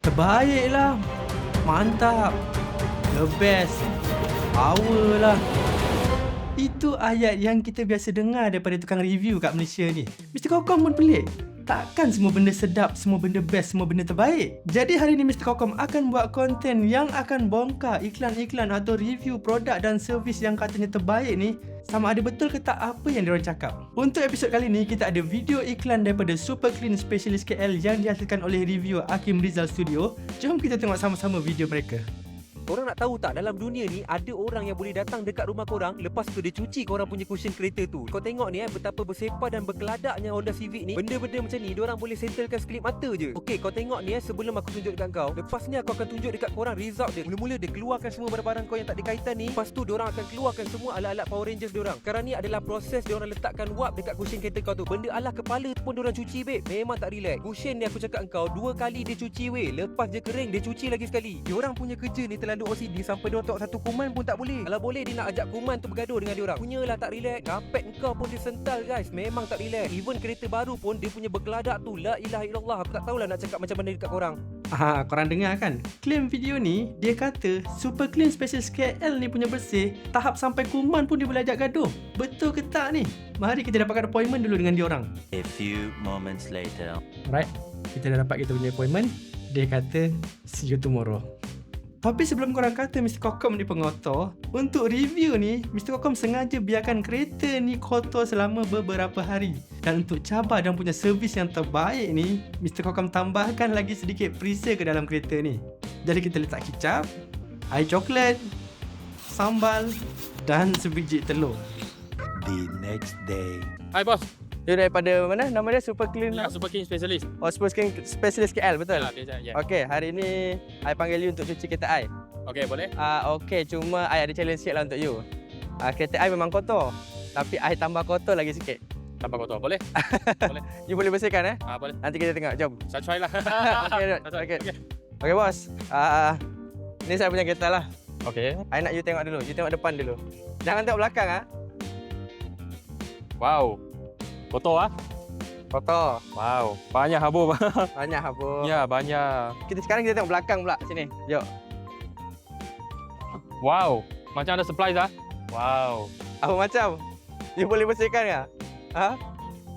Terbaik lah. Mantap. The best. Power lah. Itu ayat yang kita biasa dengar daripada tukang review kat Malaysia ni. Mr. Kokom pun pelik. Takkan semua benda sedap, semua benda best, semua benda terbaik. Jadi hari ni Mr. Kokom akan buat konten yang akan bongkar iklan-iklan atau review produk dan servis yang katanya terbaik ni sama ada betul ke tak apa yang diorang cakap. Untuk episod kali ni kita ada video iklan daripada Super Clean Specialist KL yang dihasilkan oleh reviewer Hakim Rizal Studio. Jom kita tengok sama-sama video mereka. Korang nak tahu tak dalam dunia ni ada orang yang boleh datang dekat rumah korang lepas tu dia cuci korang punya cushion kereta tu. Kau tengok ni eh betapa bersepah dan berkeladaknya Honda Civic ni. Benda-benda macam ni orang boleh settlekan sekelip mata je. Okey kau tengok ni eh sebelum aku tunjuk dekat kau. Lepas ni aku akan tunjuk dekat korang result dia. Mula-mula dia keluarkan semua barang-barang kau yang tak ada kaitan ni. Lepas tu orang akan keluarkan semua alat-alat Power Rangers diorang. Sekarang ni adalah proses diorang letakkan wap dekat cushion kereta kau tu. Benda alah kepala tu pun diorang cuci babe. Memang tak relax. Cushion ni aku cakap kau dua kali dia cuci weh. Lepas je kering dia cuci lagi sekali. Diorang punya kerja ni terlalu OCD sampai diorang tengok satu kuman pun tak boleh. Kalau boleh dia nak ajak kuman tu bergaduh dengan diorang. Punyalah tak relax. Kapet kau pun dia sental guys. Memang tak relax. Even kereta baru pun dia punya berkeladak tu. La ilaha illallah. Aku tak tahulah nak cakap macam mana dekat korang. Ah, korang dengar kan? Klaim video ni, dia kata Super Clean Special KL ni punya bersih, tahap sampai kuman pun dia boleh ajak gaduh. Betul ke tak ni? Mari kita dapatkan appointment dulu dengan diorang. A few moments later. Alright, kita dah dapat kita punya appointment. Dia kata, see you tomorrow. Tapi sebelum korang kata Mr. Kokom ni pengotor, untuk review ni, Mr. Kokom sengaja biarkan kereta ni kotor selama beberapa hari. Dan untuk cabar dan punya servis yang terbaik ni, Mr. Kokom tambahkan lagi sedikit perisa ke dalam kereta ni. Jadi kita letak kicap, air coklat, sambal dan sebiji telur. The next day. Hai bos. Dia daripada mana? Nama dia Super Clean. Ya, Super King Specialist. Oh, Super Clean Specialist KL, betul? Ya, ya. Okey, hari ni I panggil you untuk cuci kereta I. Okey, boleh? Ah, uh, okey, cuma I ada challenge sikit lah untuk you. Ah, uh, kereta I memang kotor. Tapi I tambah kotor lagi sikit. Tambah kotor, boleh? You boleh bersihkan eh? Ah, boleh. Nanti kita tengok, jom. Saya try lah. Okey. Okey. Okey. Okey, bos. Ah, uh, ni saya punya kereta lah. Okey. I nak you tengok dulu. You tengok depan dulu. Jangan tengok belakang ah. Wow. Kotor ah. Kotor. Wow. Banyak habuk. Banyak apa. ya, banyak. Kita sekarang kita tengok belakang pula sini. Jom. Wow. Macam ada supplies ah. Wow. Apa macam? You boleh bersihkan ke? Ha?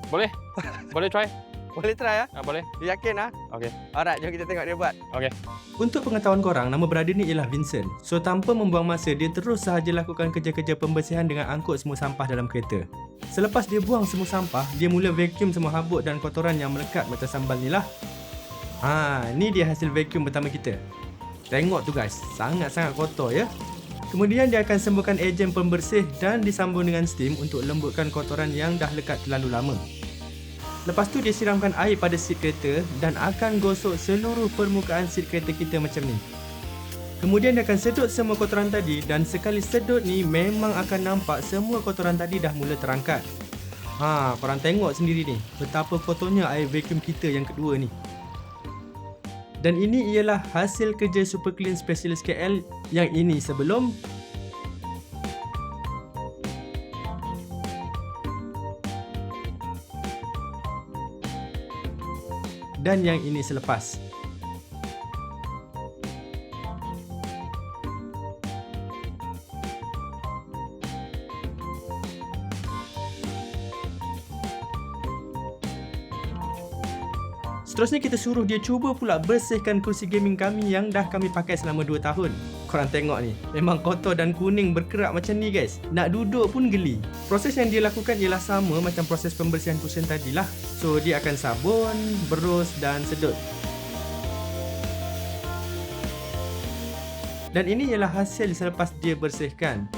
Boleh? boleh try? Boleh try ah? Ah, boleh. You yakin ah? Okey. Alright, jom kita tengok dia buat. Untuk pengetahuan korang, nama brother ni ialah Vincent. So tanpa membuang masa, dia terus sahaja lakukan kerja-kerja pembersihan dengan angkut semua sampah dalam kereta. Selepas dia buang semua sampah, dia mula vacuum semua habuk dan kotoran yang melekat macam sambal ni lah. Ha, ni dia hasil vacuum pertama kita. Tengok tu guys, sangat-sangat kotor ya. Kemudian dia akan sembuhkan ejen pembersih dan disambung dengan steam untuk lembutkan kotoran yang dah lekat terlalu lama. Lepas tu dia siramkan air pada seat kereta dan akan gosok seluruh permukaan seat kereta kita macam ni. Kemudian dia akan sedut semua kotoran tadi dan sekali sedut ni memang akan nampak semua kotoran tadi dah mula terangkat. Ha, korang tengok sendiri ni betapa kotornya air vacuum kita yang kedua ni. Dan ini ialah hasil kerja Super Clean Specialist KL yang ini sebelum dan yang ini selepas. Seterusnya kita suruh dia cuba pula bersihkan kursi gaming kami yang dah kami pakai selama 2 tahun. Korang tengok ni, memang kotor dan kuning berkerak macam ni guys. Nak duduk pun geli. Proses yang dia lakukan ialah sama macam proses pembersihan cushion tadi lah. So dia akan sabun, berus dan sedut. Dan ini ialah hasil selepas dia bersihkan.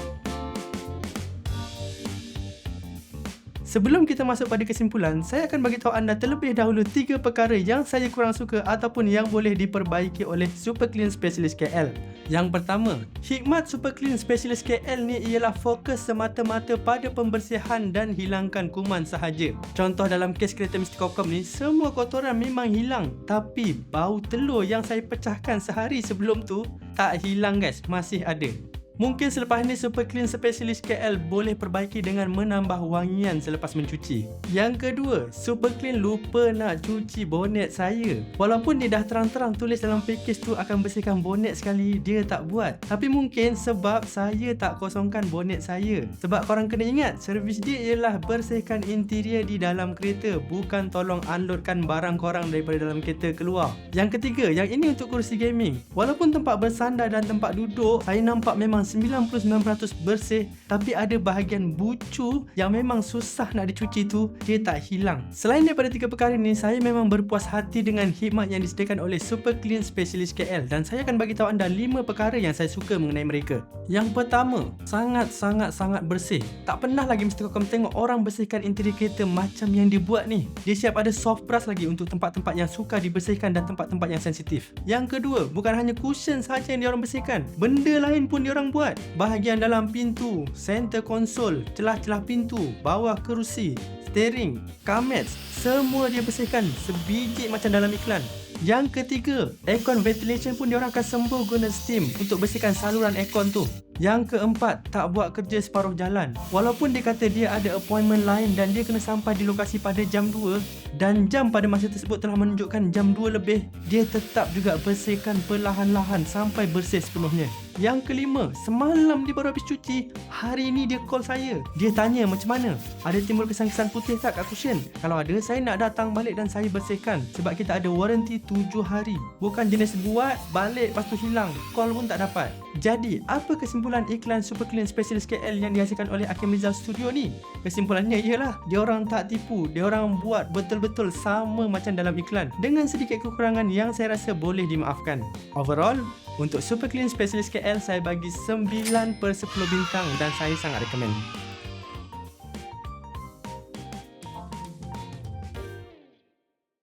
Sebelum kita masuk pada kesimpulan, saya akan bagi tahu anda terlebih dahulu tiga perkara yang saya kurang suka ataupun yang boleh diperbaiki oleh Super Clean Specialist KL. Yang pertama, hikmat Super Clean Specialist KL ni ialah fokus semata-mata pada pembersihan dan hilangkan kuman sahaja. Contoh dalam kes kereta Mr. Kokom ni, semua kotoran memang hilang. Tapi bau telur yang saya pecahkan sehari sebelum tu tak hilang guys, masih ada. Mungkin selepas ni Super Clean Specialist KL boleh perbaiki dengan menambah wangian selepas mencuci. Yang kedua, Super Clean lupa nak cuci bonet saya. Walaupun dia dah terang-terang tulis dalam package tu akan bersihkan bonet sekali, dia tak buat. Tapi mungkin sebab saya tak kosongkan bonet saya. Sebab korang kena ingat, servis dia ialah bersihkan interior di dalam kereta, bukan tolong unloadkan barang korang daripada dalam kereta keluar. Yang ketiga, yang ini untuk kursi gaming. Walaupun tempat bersandar dan tempat duduk, saya nampak memang 99% bersih, tapi ada bahagian bucu yang memang susah nak dicuci tu, dia tak hilang. Selain daripada tiga perkara ni, saya memang berpuas hati dengan khidmat yang disediakan oleh Super Clean Specialist KL dan saya akan bagi tahu anda lima perkara yang saya suka mengenai mereka. Yang pertama, sangat-sangat-sangat bersih. Tak pernah lagi mesti kau tengok orang bersihkan interior kereta macam yang dia buat ni. Dia siap ada soft brush lagi untuk tempat-tempat yang suka dibersihkan dan tempat-tempat yang sensitif. Yang kedua, bukan hanya cushion saja yang diorang bersihkan. Benda lain pun diorang buat. Bahagian dalam pintu, center console, celah-celah pintu, bawah kerusi, steering, kamets, semua dia bersihkan sebiji macam dalam iklan. Yang ketiga, aircon ventilation pun diorang akan sembuh guna steam untuk bersihkan saluran aircon tu. Yang keempat, tak buat kerja separuh jalan. Walaupun dia kata dia ada appointment lain dan dia kena sampai di lokasi pada jam 2 dan jam pada masa tersebut telah menunjukkan jam 2 lebih, dia tetap juga bersihkan perlahan-lahan sampai bersih sepenuhnya. Yang kelima, semalam dia baru habis cuci, hari ini dia call saya. Dia tanya macam mana? Ada timbul kesan-kesan putih tak kat cushion? Kalau ada, saya nak datang balik dan saya bersihkan sebab kita ada warranty 7 hari. Bukan jenis buat, balik lepas tu hilang. Call pun tak dapat. Jadi, apa kesimpulan iklan Super Clean Specialist KL yang dihasilkan oleh Hakim Rizal Studio ni? Kesimpulannya ialah, dia orang tak tipu, dia orang buat betul-betul sama macam dalam iklan dengan sedikit kekurangan yang saya rasa boleh dimaafkan. Overall, untuk Super Clean Specialist KL saya bagi 9 per 10 bintang dan saya sangat recommend.